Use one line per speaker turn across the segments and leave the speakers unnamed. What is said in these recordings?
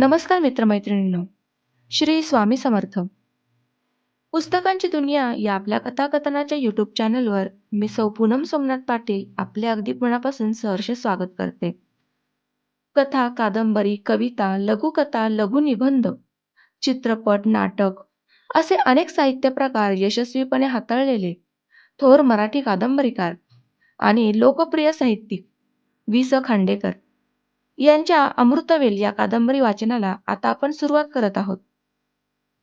नमस्कार मित्रमैत्रिणींनो. श्री स्वामी समर्थ. पुस्तकांची दुनिया या आपल्या कथाकथनाच्या यूट्यूब चॅनलवर मी सौ पूनम सोमनाथ पाटील आपले अगदी मनापासून सहर्ष स्वागत करते. कथा कादंबरी कविता लघुकथा लघुनिबंध चित्रपट नाटक असे अनेक साहित्य प्रकार यशस्वीपणे हाताळलेले थोर मराठी कादंबरीकार आणि लोकप्रिय साहित्यिक वि स खांडेकर. यांच्या अमृतवेल या कादंबरी वाचनाला आता आपण सुरुवात करत आहोत.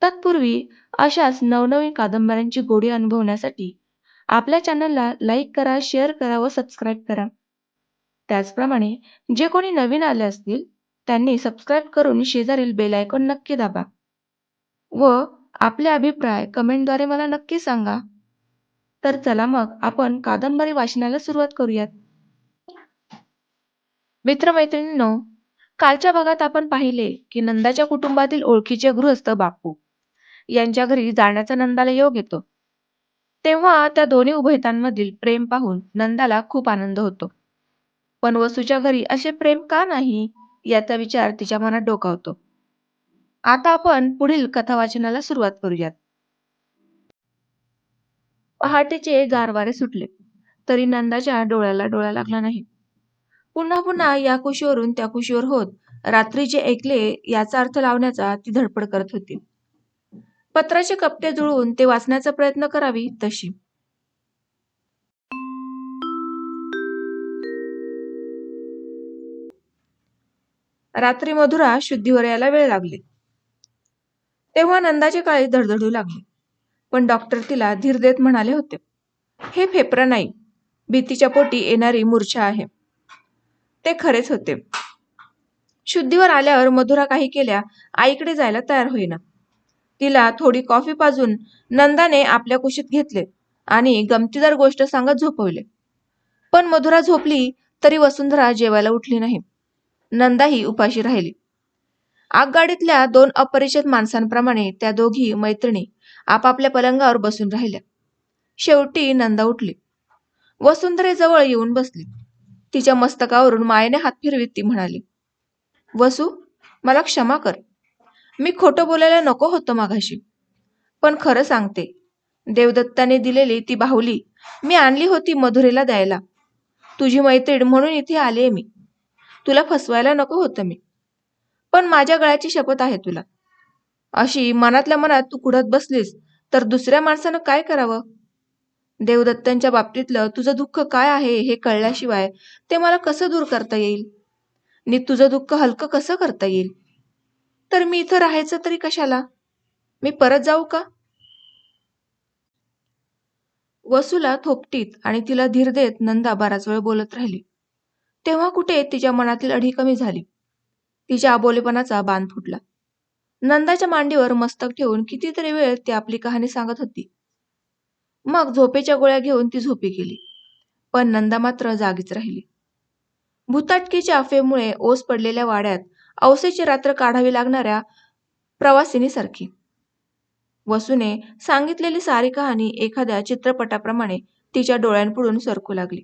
तत्पूर्वी अशाच नवनवीन कादंबऱ्यांची गोडी अनुभवण्यासाठी आपल्या चॅनलला लाईक करा शेअर करा व सबस्क्राईब करा. त्याचप्रमाणे जे कोणी नवीन आले असतील त्यांनी सबस्क्राईब करून शेजारील बेल आयकॉन नक्की दाबा व आपले अभिप्राय कमेंटद्वारे मला नक्की सांगा. तर चला मग आपण कादंबरी वाचनाला सुरुवात करूयात. मित्रमैत्रिणींनो कालच्या भागात आपण पाहिले की नंदाच्या कुटुंबातील ओळखीचे गृहस्थ बापू यांच्या घरी जाण्याचा नंदाला योग येतो. तेव्हा त्या दोन्ही उभयतांमधील प्रेम पाहून नंदाला खूप आनंद होतो. पण वसूच्या घरी असे प्रेम का नाही याचा विचार तिच्या मनात डोकावतो आता आपण पुढील कथावाचनाला सुरुवात करूयात. पहाटेचे गारवारे सुटले तरी नंदाच्या डोळ्याला डोळा लागला नाही. पुन्हा पुन्हा या कुशीवरून त्या कुशीवर होत रात्री जे ऐकले याचा अर्थ लावण्याचा ती धडपड करत होती. पत्राचे कपटे जुळवून ते वाचण्याचा प्रयत्न करावी तशी. रात्री मधुरा शुद्धीवर यायला वेळ लागले. तेव्हा नंदाचे काळी धडधडू लागले. पण डॉक्टर तिला धीर देत म्हणाले होते हे फेफरा नाही भीतीच्या पोटी येणारी मूर्छा आहे. ते खरेच होते. शुद्धीवर आल्यावर मधुरा काही केल्या आईकडे जायला तयार होईना. तिला थोडी कॉफी पाजून नंदाने आपल्या कुशीत घेतले आणि गमतीदार गोष्ट सांगत झोपवले. पण मधुरा झोपली तरी वसुंधरा जेवायला उठली नाही. नंदाही उपाशी राहिली. आगगाडीतल्या दोन अपरिचित माणसांप्रमाणे त्या दोघी मैत्रिणी आपापल्या पलंगावर बसून राहिल्या. शेवटी नंदा उठली. वसुंधरेजवळ येऊन बसली. तिच्या मस्तकावरून मायेने हात फिरवीत ती म्हणाली वसू मला क्षमा कर. मी खोटं बोलायला नको होतं माघाशी पण खरं सांगते देवदत्ताने दिलेली ती बाहुली मी आणली होती मधुरेला द्यायला. तुझी मैत्रीण म्हणून इथे आले मी. तुला फसवायला नको होतं मी. पण माझ्या गळ्याची शपथ आहे तुला. अशी मनातल्या मनात तू कुडत बसलीस तर दुसऱ्या माणसानं काय करावं? देवदत्तांच्या बाबतीतलं तुझं दुःख काय आहे हे कळल्याशिवाय ते मला कसं दूर करता येईल? नी तुझं दुःख हलकं कसं करता येईल? तर मी इथं राहायचं तरी कशाला? मी परत जाऊ का? वसूला थोपटीत आणि तिला धीर देत नंदा बराच वेळ बोलत राहिली. तेव्हा कुठे तिच्या मनातील अढी कमी झाली. तिच्या अबोलेपणाचा बांध फुटला. नंदाच्या मांडीवर मस्तक ठेवून कितीतरी वेळ ती आपली कहाणी सांगत होती. मग झोपेच्या गोळ्या घेऊन ती झोपी गेली. पण नंदा मात्र जागीच राहिली. भूताटकीच्या अफेमुळे ओस पडलेल्या वाड्यात अवसेची रात्र काढावी लागणाऱ्या प्रवासिनीसारखी. वसुने सांगितलेली सारी कहाणी एखाद्या चित्रपटाप्रमाणे तिच्या डोळ्यांपुढून सरकू लागली.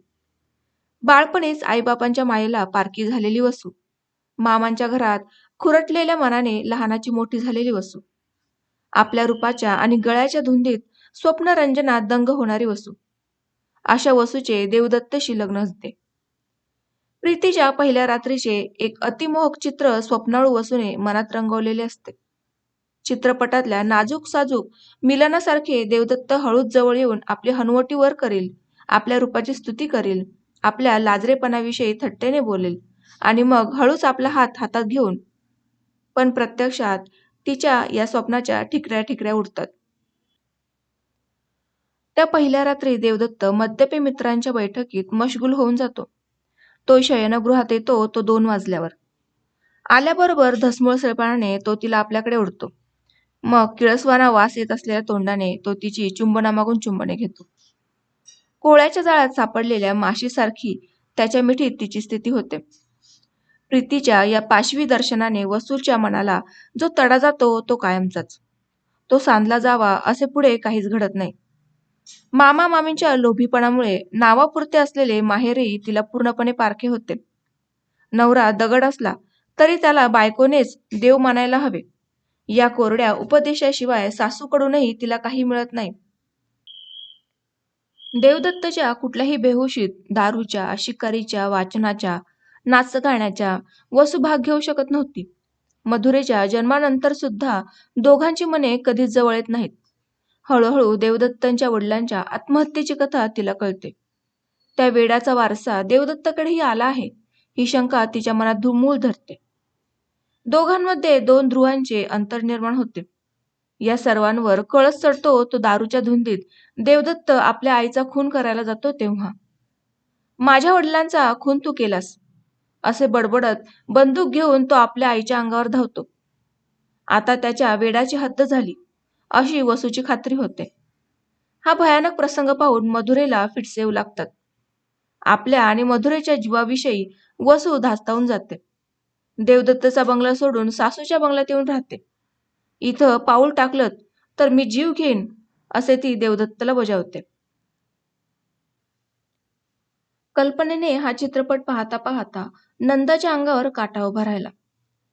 बाळपणीच आईबापांच्या मायेला पारखी झालेली वसू. मामांच्या घरात खुरटलेल्या मनाने लहानाची मोठी झालेली वसू. आपल्या रूपाच्या आणि गळ्याच्या धुंदीत स्वप्नरंजनात दंग होणारी वसू. अशा वसूचे देवदत्तशी लग्न होते. प्रीतीच्या पहिल्या रात्रीचे एक अतिमोहक चित्र स्वप्नाळू वसूने मनात रंगवलेले असते. चित्रपटातल्या नाजूक साजूक मिलनासारखे देवदत्त हळूच जवळ येऊन आपली हनुवटी वर करील आपल्या रूपाची स्तुती करेल आपल्या लाजरेपणाविषयी थट्टेने बोलेल आणि मग हळूच आपला हात हातात घेऊन पण प्रत्यक्षात तिच्या या स्वप्नाच्या ठिकऱ्या ठिकऱ्या उडतात. त्या पहिल्या रात्री देवदत्त मद्यपी मित्रांच्या बैठकीत मशगुल होऊन जातो. तो शयनगृहात येतो तो दोन वाजल्यावर. आल्याबरोबर धसमुळसळपणाने तो तिला आपल्याकडे ओढतो. मग किळसवाना वास येत असलेल्या तोंडाने तो तिची चुंबनामागून चुंबने घेतो. कोळ्याच्या जाळ्यात सापडलेल्या माशीसारखी त्याच्या मिठीत तिची स्थिती होते. प्रीतीच्या या पाशवी दर्शनाने वसूलच्या मनाला जो तडा जातो तो कायमचाच. तो सांधला जावा असे पुढे काहीच घडत नाही. मामा मामींच्या लोभीपणामुळे नावापुरते असलेले माहेरही तिला पूर्णपणे पारखे होते. नवरा दगड असला तरी त्याला बायकोनेच देव मानायला हवे. या कोरड्या उपदेशाशिवाय सासूकडूनही तिला काही मिळत नाही. देवदत्तच्या कुठल्याही बेहोशीत दारूच्या शिकारीच्या वाचनाच्या नाच गाण्याच्या वसू भाग घेऊ शकत नव्हती. मधुरेच्या जन्मानंतर सुद्धा दोघांची मने कधीच जवळ येत नाहीत. हळूहळू देवदत्तांच्या वडिलांच्या आत्महत्येची कथा तिला कळते. त्या वेडाचा वारसा देवदत्ताकडेही आला आहे ही शंका तिच्या मनात धुमूल धरते. दोघांमध्ये दोन ध्रुवांचे अंतर निर्माण होते. या सर्वांवर कळस चढतो तो दारूच्या धुंदीत देवदत्त आपल्या आईचा खून करायला जातो तेव्हा. माझ्या वडिलांचा खून तू केलास. असे बडबडत बंदूक घेऊन तो आपल्या आईच्या अंगावर धावतो. आता त्याच्या वेडाची हद्द झाली. अशी वसूची खात्री होते. हा भयानक प्रसंग पाहून मधुरेला फिटसे येऊ लागतात. आपल्या आणि मधुरेच्या जीवाविषयी वसू धास्तावून जाते. देवदत्तचा बंगला सोडून सासूच्या बंगल्यात येऊन राहते. इथं पाऊल टाकलं तर मी जीव घेईन असे ती देवदत्तला बजावते. कल्पनेने हा चित्रपट पाहता पाहता नंदाच्या अंगावर काटा उभा राहिला.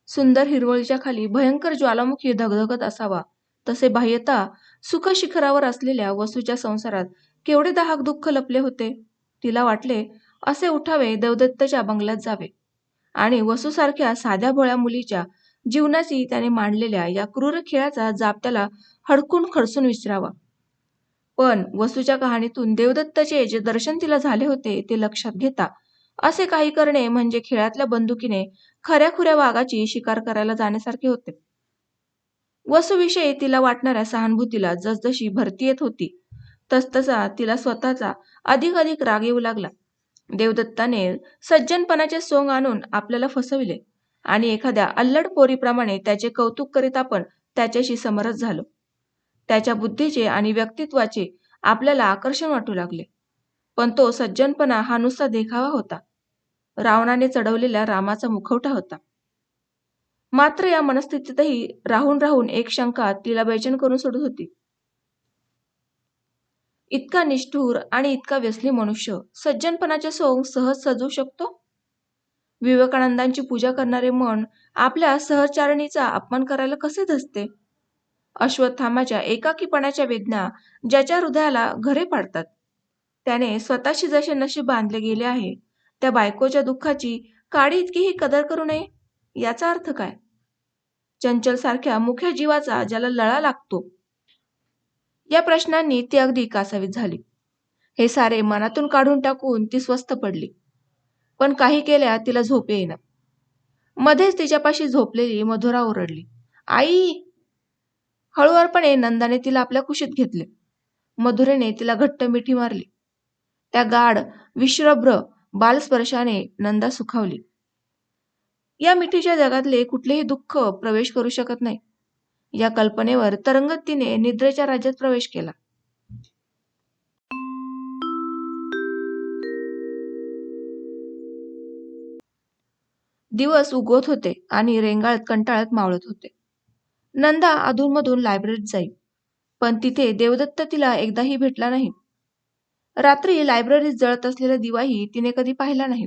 सुंदर हिरवळीच्या खाली भयंकर ज्वालामुखी धगधगत असावा तसे बाह्यता सुख शिखरावर असलेल्या वसूच्या संसारात केवढे दाहक दुःख लपले होते? तिला वाटले असे उठावे देवदत्तच्या बंगल्यात जावे. आणि वसूसारख्या साध्या भोळ्या मुलीच्या जीवनाची त्याने मांडलेल्या या क्रूर खेळाचा जाप त्याला हडकून खडसून विसरावा. पण वसूच्या कहाणीतून देवदत्ताचे जे दर्शन तिला झाले होते ते लक्षात घेता असे काही करणे म्हणजे खेळातल्या बंदुकीने खऱ्याखुऱ्या वाघाची शिकार करायला जाण्यासारखे होते. वसूविषयी तिला वाटणाऱ्या सहानुभूतीला जसजशी भरती येत होती तसतसा तिला स्वतःचा अधिक अधिक राग येऊ लागला. देवदत्ताने सज्जनपणाचे सोंग आणून आपल्याला फसविले आणि एखाद्या अल्लड पोरीप्रमाणे त्याचे कौतुक करीत आपण त्याच्याशी समरस झालो. त्याच्या बुद्धीचे आणि व्यक्तित्वाचे आपल्याला आकर्षण वाटू लागले. पण तो सज्जनपणा हा नुसता देखावा होता. रावणाने चढवलेल्या रामाचा मुखवटा होता. मात्र या मनस्थितीतही राहून राहून एक शंका तिला बेचैन करून सोडत होती. इतका निष्ठूर आणि इतका व्यसनी मनुष्य सज्जनपणाचे सोंग सहज सजू शकतो? विवेकानंदांची पूजा करणारे मन आपल्या सहचारणीचा अपमान करायला कसे धसते? अश्वत्थामाच्या एकाकीपणाच्या वेदना ज्याच्या हृदयाला घरे पाडतात. त्याने स्वतःशी जसे नशीब बांधले गेले आहे त्या बायकोच्या दुःखाची काडी इतकीही कदर करू नये? याचा अर्थ काय? चंचल सारख्या मुख्य जीवाचा ज्याला लळा लागतो या प्रश्नांनी ती अगदी कासावीत झाली. हे सारे मनातून काढून टाकून ती स्वस्थ पडली. पण काही केल्या तिला झोप येईना. मध्येच तिच्यापाशी झोपलेली मधुरा ओरडली. आई! हळूवारपणे नंदाने तिला आपल्या कुशीत घेतले. मधुरेने तिला घट्ट मिठी मारली. त्या गाढ विश्रभ्र बालस्पर्शाने नंदा सुखावली. या मिठीच्या जगातले कुठलेही दुःख प्रवेश करू शकत नाही. या कल्पनेवर तरंगत तिने निद्रेच्या राज्यात प्रवेश केला. दिवस उगवत होते आणि रेंगाळत कंटाळत मावळत होते. नंदा अधूनमधून लायब्ररीत जाई पण तिथे देवदत्त तिला एकदाही भेटला नाही. रात्री लायब्ररीत जळत असलेला दिवाही तिने कधी पाहिला नाही.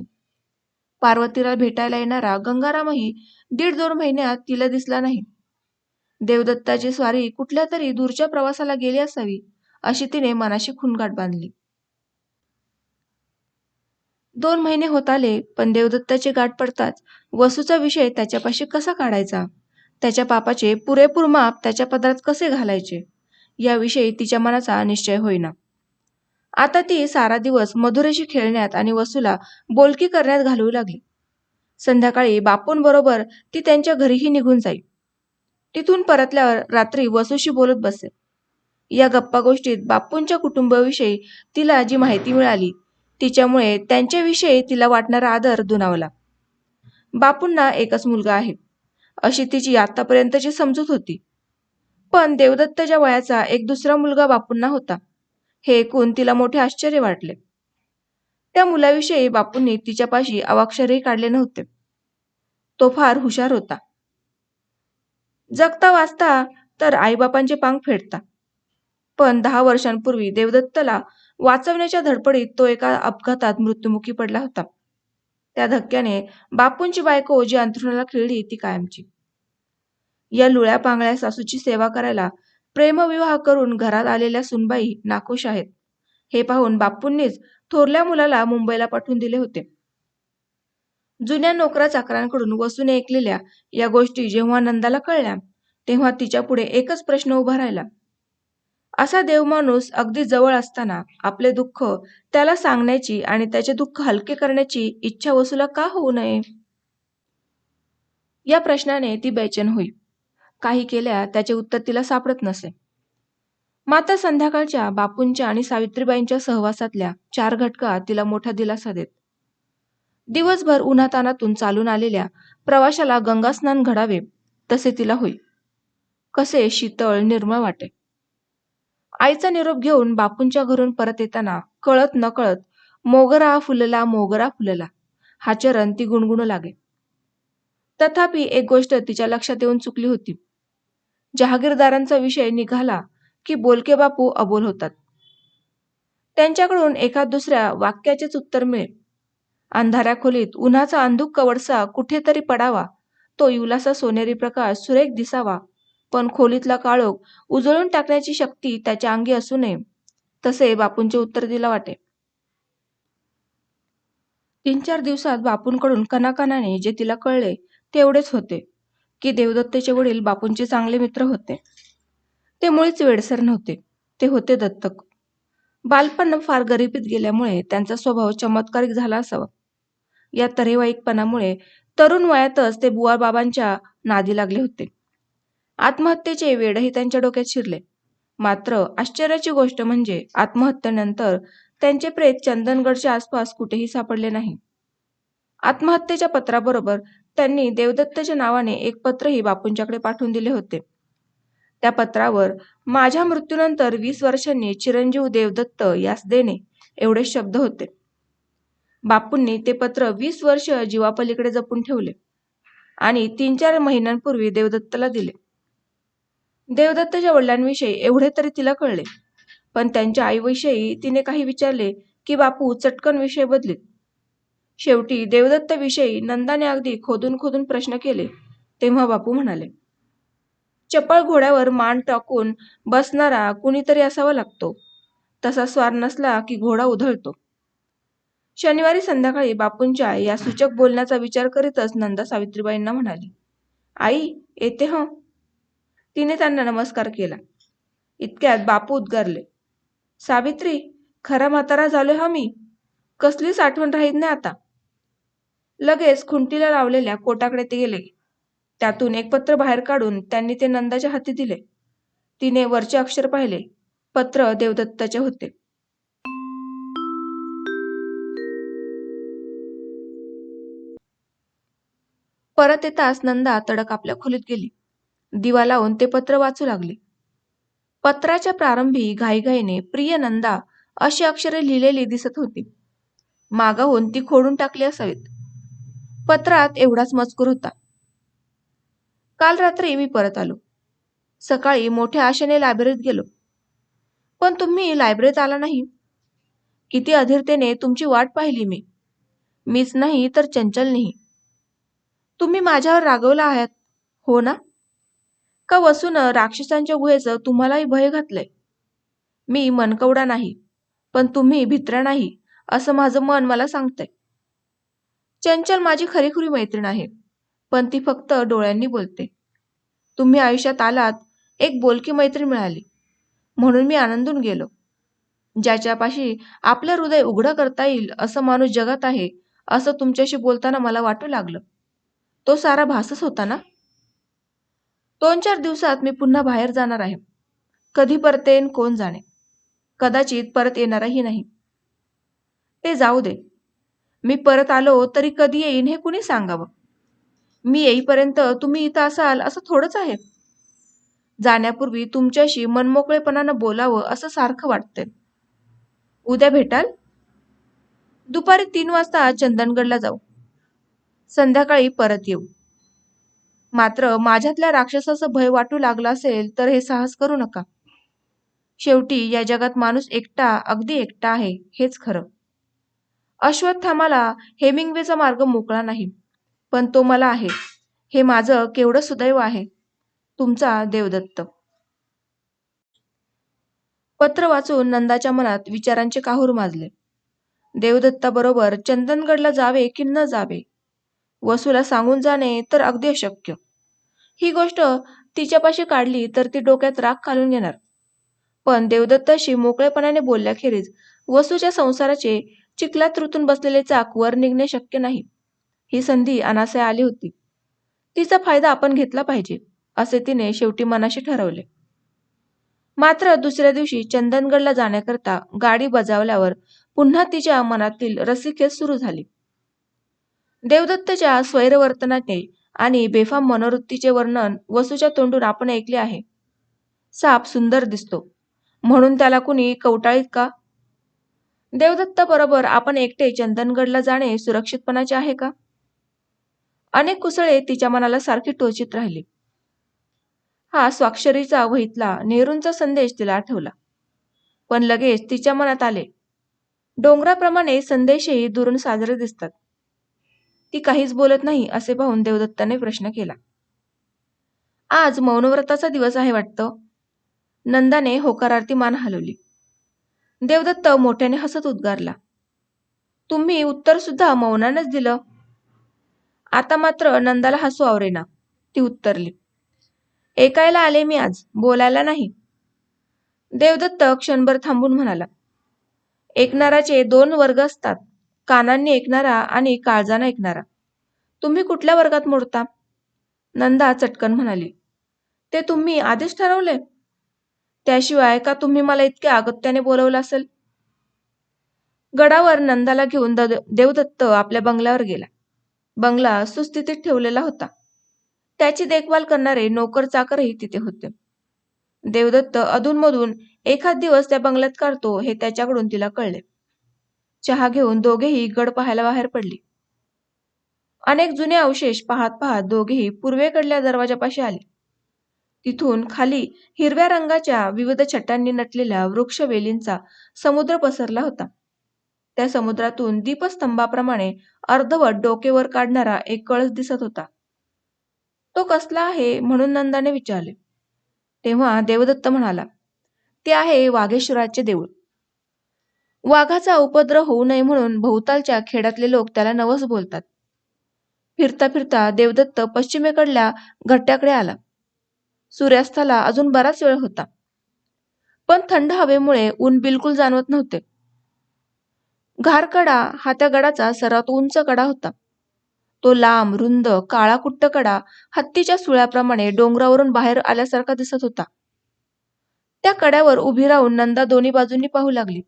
पार्वतीला भेटायला येणारा गंगारामही दीड दोन महिन्यात तिला दिसला नाही. देवदत्ताची स्वारी कुठल्या तरी दूरच्या प्रवासाला गेली असावी अशी तिने मनाशी खुणगाठ बांधली. दोन महिने होत आले पण देवदत्ताचे गाठ पडताच वसूचा विषय त्याच्यापाशी कसा काढायचा? त्याच्या पापाचे पुरेपूर माप त्याच्या पदरात कसे घालायचे? याविषयी तिच्या मनाचा निश्चय होईना. आता ती सारा दिवस मधुरेशी खेळण्यात आणि वसूला बोलकी करण्यात घालवू लागली. संध्याकाळी बापूंबरोबर ती त्यांच्या घरीही निघून जाई. तिथून परतल्यावर रात्री वसूशी बोलत बसे. या गप्पा गोष्टीत बापूंच्या कुटुंबाविषयी तिला जी माहिती मिळाली तिच्यामुळे त्यांच्याविषयी तिला वाटणारा आदर दुनावला बापूंना एकच मुलगा आहे. अशी तिची आतापर्यंतची समजूत होती. पण देवदत्तच्या वयाचा एक दुसरा मुलगा बापूंना होता. हे ऐकून तिला मोठे आश्चर्य वाटले. त्या मुलाविषयी बापूंनी तिच्यापाशी अवाक्षरही काढले नव्हते. तो फार हुशार होता. जगता वाचता तर आईबापांचे पांग फेडता. पण दहा वर्षांपूर्वी देवदत्तला वाचवण्याच्या धडपडीत तो एका अपघातात मृत्युमुखी पडला होता. त्या धक्क्याने बापूंची बायको जी अंथरुणाला खिळली ती कायमची. या लुळ्या पांगळ्या सासूची सेवा करायला प्रेमविवाह करून घरात आलेल्या सुनबाई नाखुश आहेत. हे पाहून बापूंनीच थोरल्या मुलाला मुंबईला पाठवून दिले होते. जुन्या नोकरा चाकरांकडून वसूने ऐकलेल्या या गोष्टी जेव्हा नंदाला कळल्या तेव्हा तिच्या पुढे एकच प्रश्न उभा राहिला. असा देवमाणूस अगदी जवळ असताना आपले दुःख त्याला सांगण्याची आणि त्याचे दुःख हलके करण्याची इच्छा वसूला का होऊ नये? या प्रश्नाने ती बेचैन होई. काही केल्या त्याचे उत्तर तिला सापडत नसे. मात्र संध्याकाळच्या बापूंच्या आणि सावित्रीबाईंच्या सहवासातल्या चार घटका तिला मोठा दिलासा देत. दिवसभर उन्हातानातून चालून आलेल्या प्रवाशाला गंगास्नान घडावे तसे तिला होई. कसे शीतळ निर्मळ वाटे. आईचा निरोप घेऊन बापूंच्या घरून परत येताना कळत नकळत मोगरा फुलला मोगरा फुलला. हा चरण ती गुणगुणू लागे. तथापि एक गोष्ट तिच्या लक्षात येऊन चुकली होती. जहागीरदारांचा विषय निघाला की बोलके बापू अबोल होतात. त्यांच्याकडून एका दुसऱ्या वाक्याचेच उत्तर मिळे अंधाऱ्या खोलीत उन्हाचा अंधुक कवडसा कुठेतरी पडावा तो युलासा सोनेरी प्रकाश सुरेख दिसावा पण खोलीतला काळोख उजळून टाकण्याची शक्ती त्याच्या अंगी असू नये तसे बापूंचे उत्तर दिला वाटे. तीन चार दिवसात बापूंकडून कनाकनाने जे तिला कळले तेवढेच होते. की देवदत्तेचे वडील बापूंचे चांगले मित्र होते. ते मुळीच वेडसर नव्हते. ते होते दत्तक. बालपण फार गरिबीत गेल्यामुळे त्यांचा स्वभाव चमत्कारिक झाला असावा. या तरेवाईकपणामुळे तरुण वयातच ते बुवा बाबांच्या नादी लागले होते. आत्महत्येचे वेडही त्यांच्या डोक्यात शिरले. मात्र आश्चर्याची गोष्ट म्हणजे आत्महत्येनंतर त्यांचे प्रेत चंदनगडच्या आसपास कुठेही सापडले नाही. आत्महत्येच्या पत्राबरोबर त्यांनी देवदत्तच्या नावाने एक पत्रही बापूंच्याकडे पाठवून दिले होते. त्या पत्रावर माझ्या मृत्यूनंतर वीस वर्षांनी चिरंजीव देवदत्त यास देणे एवढे शब्द होते. बापूंनी ते पत्र वीस वर्ष जीवापलीकडे जपून ठेवले आणि तीन चार महिन्यांपूर्वी देवदत्तला दिले. देवदत्तच्या वडिलांविषयी एवढे तरी तिला कळले पण त्यांच्या आईविषयी तिने काही विचारले की बापू चटकन विषय बदलीत. शेवटी देवदत्तविषयी नंदाने अगदी खोदून खोदून प्रश्न केले. तेव्हा बापू म्हणाले चपळ घोड्यावर मान टाकून बसणारा कुणीतरी असावा लागतो. तसा स्वार नसला की घोडा उधळतो. शनिवारी संध्याकाळी बापूंच्या या सूचक बोलण्याचा विचार करीतच नंदा सावित्रीबाईंना म्हणाली आई येते ह. तिने त्यांना नमस्कार केला. इतक्यात बापू उद्गारले सावित्री खरा म्हातारा झालोय हा मी. कसलीच आठवण राहीत नाही आता. लगेच खुंटीला लावलेल्या कोटाकडे ते गेले. त्यातून एक पत्र बाहेर काढून त्यांनी ते नंदाच्या हाती दिले. तिने वरचे अक्षर पाहिले. पत्र देवदत्ताचे होते. परत येताच नंदा तडक आपल्या खोलीत गेली. दिवा लावून ते पत्र वाचू लागली. पत्राच्या प्रारंभी घाईघाईने प्रिय नंदा अशी अक्षरे लिहिलेली दिसत होती. मागाहून ती खोडून टाकली असावीत. पत्रात एवढाच मजकूर होता. काल रात्री मी परत आलो. सकाळी मोठ्या आशेने लायब्ररीत गेलो. पण तुम्ही लायब्ररीत आला नाही. किती अधीरतेने तुमची वाट पाहिली मी. मीच नाही तर चंचल नाही. तुम्ही माझ्यावर रागवला आहात हो ना? का वसून राक्षसांच्या गुहेचं तुम्हालाही भय घातलंय? मी मनकवडा नाही पण तुम्ही भित्रा नाही असं माझं मन मला सांगतंय. चंचल माझी खरीखुरी मैत्रीण आहे. पण ती फक्त डोळ्यांनी बोलते. तुम्ही आयुष्यात आलात एक बोलकी मैत्रीण मिळाली. म्हणून मी आनंदून गेलो. ज्याच्यापाशी आपलं हृदय उघडं करता येईल असं माणूस जगात आहे असं तुमच्याशी बोलताना मला वाटू लागलं. तो सारा भासच होता ना? दोन चार दिवसात मी पुन्हा बाहेर जाणार आहे. कधी परत येईन कोण जाणे? कदाचित परत येणारही नाही. ते जाऊ दे. मी परत आलो तरी कधी येईन हे कुणी सांगावं? मी येईपर्यंत तुम्ही इथं असाल असं थोडंच आहे. जाण्यापूर्वी तुमच्याशी मनमोकळेपणानं बोलावं असं सारखं वाटतंय. उद्या भेटाल? दुपारी तीन वाजता चंदनगडला जाऊ. संध्याकाळी परत येऊ. मात्र माझ्यातल्या राक्षसाचं भय वाटू लागलं असेल तर हे साहस करू नका. शेवटी या जगात माणूस एकटा अगदी एकटा आहे हेच खरं. अश्वत्थामाला हेमिंग्वेचा मार्ग मोकळा नाही. पण तो मला आहे. हे माझं केवढं सुदैव आहे. तुमचा देवदत्त. पत्र वाचून नंदाच्या मनात विचारांचे काहूर माजले. देवदत्ताबरोबर चंदनगडला जावे की न जावे? वसूला सांगून जाणे तर अगदी अशक्य. ही गोष्ट तिच्यापाशी काढली तर ती डोक्यात राग घालून घेणार. पण देवदत्ताशी मोकळेपणाने बोलल्याखेरीज वसूच्या संसाराचे चिखलात रुतून बसलेले चाक वर निघणे शक्य नाही. ही संधी अनासे आली होती. तिचा फायदा आपण घेतला पाहिजे असे तिने शेवटी मनाशी ठरवले. मात्र दुसऱ्या दिवशी चंदनगडला जाण्याकरता गाडी बजावल्यावर पुन्हा तिच्या मनातील रसिकेस सुरू झाली. देवदत्तच्या स्वैरवर्तनाने आणि बेफाम मनोवृत्तीचे वर्णन वसूच्या तोंडून आपण ऐकले आहे. साप सुंदर दिसतो. म्हणून त्याला कुणी कवटाळीत का? देवदत्ताबरोबर आपण एकटे चंदनगडला जाणे सुरक्षितपणाचे आहे का? अनेक कुसळे तिच्या मनाला सारखी टोचित राहिली. हा स्वाक्षरीचा वहीतला नेहरूंचा संदेश तिला आठवला. पण लगेच तिच्या मनात आले. डोंगराप्रमाणे संदेशही दुरून साजरे दिसतात. ती काहीच बोलत नाही असे पाहून देवदत्ताने प्रश्न केला. आज मौनव्रताचा दिवस आहे वाटतं? नंदाने होकारार्थी मान हलवली. देवदत्त मोठ्याने हसत उद्गारला. तुम्ही उत्तर सुद्धा मौनानच दिलं. आता मात्र नंदाला हसू आवरेना ती उत्तरली. ऐकायला आले मी आज बोलायला नाही. देवदत्त क्षणभर थांबून म्हणाला. ऐकणाराचे दोन वर्ग असतात कानांनी ऐकणारा आणि काळजाने ऐकणारा. तुम्ही कुठल्या वर्गात मोडता? नंदा चटकन म्हणाली. ते तुम्ही आधीच ठरवले? त्याशिवाय का तुम्ही मला इतक्या अगत्याने बोलवलं असेल? गडावर नंदाला घेऊन देवदत्त आपल्या बंगल्यावर गेला. बंगला सुस्थितीत ठेवलेला होता. त्याची देखभाल करणारे नोकर चाकरही तिथे होते. देवदत्त अधूनमधून एखाद दिवस त्या बंगल्यात काढतो हे त्याच्याकडून तिला कळले. चहा घेऊन दोघेही गड पाहायला बाहेर पडली. अनेक जुने अवशेष पाहत पाहत दोघेही पूर्वेकडल्या दरवाजापाशी आले. तिथून खाली हिरव्या रंगाच्या विविध छटांनी नटलेल्या वृक्षवेलींचा समुद्र पसरला होता. त्या समुद्रातून दीपस्तंभाप्रमाणे अर्धवट डोकेवर काढणारा एक कळस दिसत होता. तो कसला आहे म्हणून नंदाने विचारले. तेव्हा देवदत्त म्हणाला ते आहे वाघेश्वराचे देऊळ. वाघाचा उपद्रव होऊ नये म्हणून भोवतालच्या खेड्यातले लोक त्याला नवस बोलतात. फिरता फिरता देवदत्त पश्चिमेकडल्या घट्ट्याकडे आला. सूर्यास्ताला अजून बराच वेळ होता. पण थंड हवेमुळे ऊन बिलकुल जाणवत नव्हते. घारकडा हा त्या गडाचा सर्वात उंच कडा होता. तो लांब रुंद काळा कुट्ट कडा हत्तीच्या सुळ्याप्रमाणे डोंगरावरून बाहेर आल्यासारखा दिसत होता. त्या कड्यावर उभी राहून नंदा दोन्ही बाजूंनी पाहू लागली.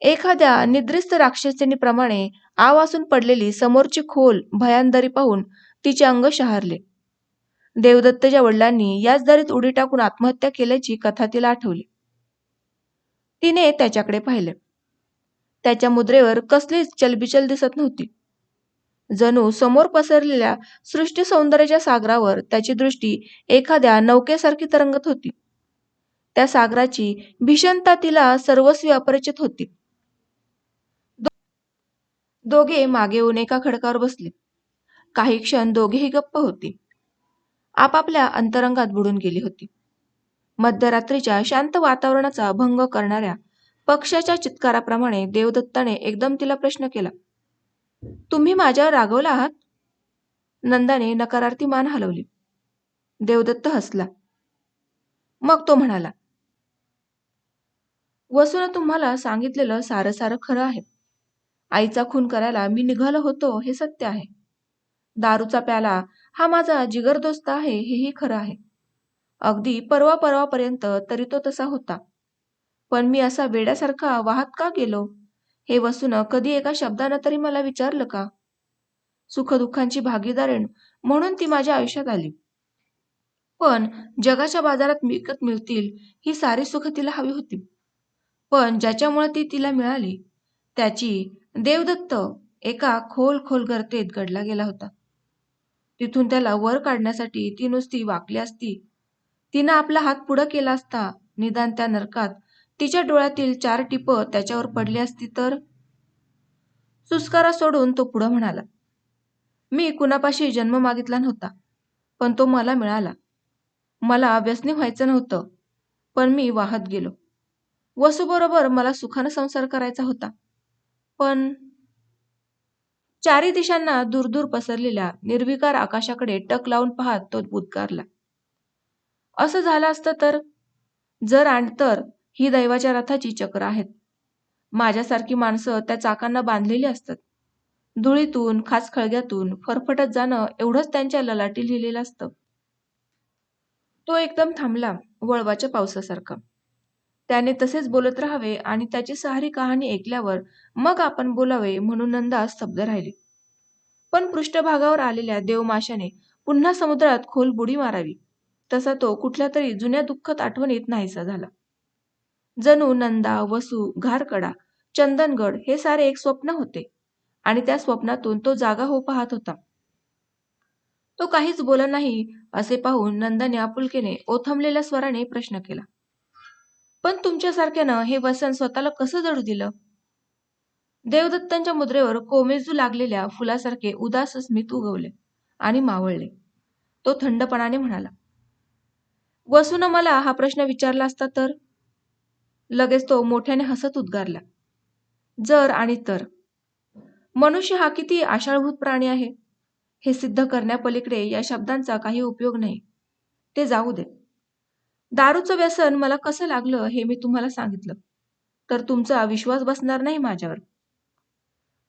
एखाद्या निद्रिस्त राक्षसिनीप्रमाणे आवासून पडलेली समोरची खोल भयांदरी पाहून तिचे अंग शहारले. देवदत्तच्या वडिलांनी याच दरीत उडी टाकून आत्महत्या केल्याची कथा तिला आठवली. तिने त्याच्याकडे पाहिले. त्याच्या मुद्रेवर कसलीच चलबिचल दिसत नव्हती. जणू समोर पसरलेल्या सृष्टी सौंदर्याच्या सागरावर त्याची दृष्टी एखाद्या नौकेसारखी तरंगत होती. त्या सागराची भीषणता तिला सर्वस्वी अपरिचित होती. दोघे मागे येऊन एका खडकावर बसले. काही क्षण दोघेही गप्प होती. आपापल्या अंतरंगात बुडून गेली होती. मध्यरात्रीच्या शांत वातावरणाचा भंग करणाऱ्या पक्षाच्या चित्काराप्रमाणे देवदत्ताने एकदम तिला प्रश्न केला तुम्ही माझ्यावर रागवला आहात? नंदाने नकारार्थी मान हलवली. देवदत्त हसला. मग तो म्हणाला वसून तुम्हाला सांगितलेलं सारं सारं खरं आहे. आईचा खून करायला मी निघालो होतो हे सत्य आहे. दारूचा प्याला हा माझा जिगरदोस्त आहे हेही खरं आहे. अगदी परवा परवापर्यंत तरी तो तसा होता. पण मी असा वेड्यासारखा वाहत का गेलो? हे वसून कधी एका शब्दानं तरी मला विचारलं का? सुखदुःखांची भागीदारीण म्हणून ती माझ्या आयुष्यात आली. पण जगाच्या बाजारात विकत मिळतील ही सारी सुख तिला हवी होती. पण ज्याच्यामुळे ती तिला मिळाली त्याची देवदत्त एका खोल खोल गर्तेत गडला गेला होता. तिथून त्याला वर काढण्यासाठी ती नुसती वाकली असती. तिनं आपला हात पुढं केला असता निदान त्या नरकात तिच्या डोळ्यातील चार टिप त्याच्यावर पडली असती तर? सुस्कारा सोडून तो पुढं म्हणाला मी कुणापाशी जन्म मागितला नव्हता पण तो मला मिळाला. मला व्यसनी व्हायचं नव्हतं पण मी वाहत गेलो. वसूबरोबर मला सुखानं संसार करायचा होता पण चारी दिशांना दूरदूर पसरलेल्या निर्विकार आकाशाकडे टक लावून पाहत तो उद्गारला. असं झालं असतं तर? जर आणि तर ही दैवाच्या रथाची चक्र आहेत. माझ्यासारखी माणसं त्या चाकांना बांधलेली असतात. धुळीतून खास खळग्यातून फरफटत जाणं एवढंच त्यांच्या ललाटी लिहिलेलं असतं. तो एकदम थांबला वळवाच्या पावसासारखा. त्याने तसेच बोलत राहावे आणि त्याची सारी कहाणी ऐकल्यावर मग आपण बोलावे म्हणून नंदा स्तब्ध राहिली. पण पृष्ठभागावर आलेल्या देवमाशाने पुन्हा समुद्रात खोल बुडी मारावी. तसा तो कुठल्या तरी जुन्या दुःखद आठवणीत नाहीसा झाला. जणू नंदा वसू घारकडा चंदनगड हे सारे एक स्वप्न होते आणि त्या स्वप्नातून तो जागा हो पाहत होता. तो काहीच बोला नाही असे पाहून नंदाने आपुलकीने ओथंबलेल्या स्वराने प्रश्न केला. पण तुमच्यासारख्यानं हे वसन स्वतःला कसं जडू दिलं? देवदत्तांच्या मुद्रेवर कोमेजू लागलेल्या फुलासारखे उदास स्मित उगवले आणि मावळले. तो थंडपणाने म्हणाला वसून मला हा प्रश्न विचारला असता तर? लगेच तो मोठ्याने हसत उद्गारला जर आणि तर. मनुष्य हा किती आशाळभूत प्राणी आहे? हे सिद्ध करण्यापलीकडे या शब्दांचा काही उपयोग नाही. ते जाऊ दे. दारूचं व्यसन मला कसं लागलं हे मी तुम्हाला सांगितलं. तर तुमचा विश्वास बसणार नाही माझ्यावर.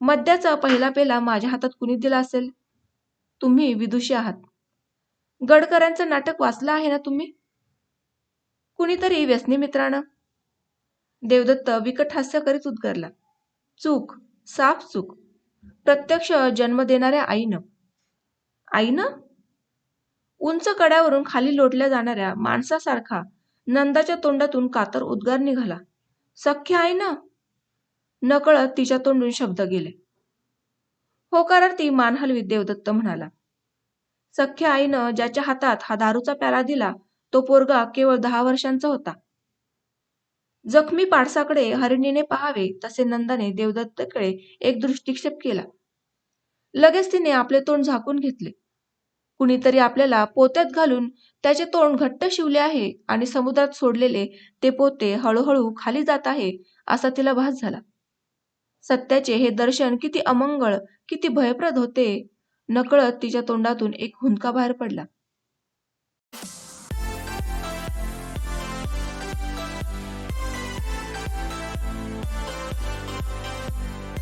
मद्याचा पहिला पेला माझ्या हातात कुणी दिला असेल? तुम्ही विदुषी आहात. गडकरांचं नाटक वाचलं आहे ना तुम्ही? कुणीतरी व्यसनी मित्रानं? देवदत्त विकट हास्य करीत उद्गारला. चूक साफ चूक. प्रत्यक्ष जन्म देणाऱ्या आईनं. आईनं? उंच कड्यावरून खाली लोटल्या जाणाऱ्या माणसासारखा नंदाच्या तोंडातून कातर उद्गार निघाला. सख्य आईनं? नकळत तिच्या तोंडून शब्द गेले. होकारार्थी मान हलवीत देवदत्त म्हणाला. सख्या आईनं ज्याच्या हातात हा दारूचा प्याला दिला तो पोरगा केवळ दहा वर्षांचा होता. जखमी पाडसाकडे हरिणीने पहावे तसे नंदाने देवदत्तकडे एक दृष्टिक्षेप केला. लगेच तिने आपले तोंड झाकून घेतले. कुणीतरी आपल्याला पोत्यात घालून त्याचे तोंड घट्ट शिवले आहे आणि समुद्रात सोडलेले ते पोते हळूहळू खाली जात आहे असा तिला भास झाला. सत्याचे हे दर्शन किती अमंगळ किती भयप्रद होते. नकळत तिच्या तोंडातून एक हुंदका बाहेर पडला.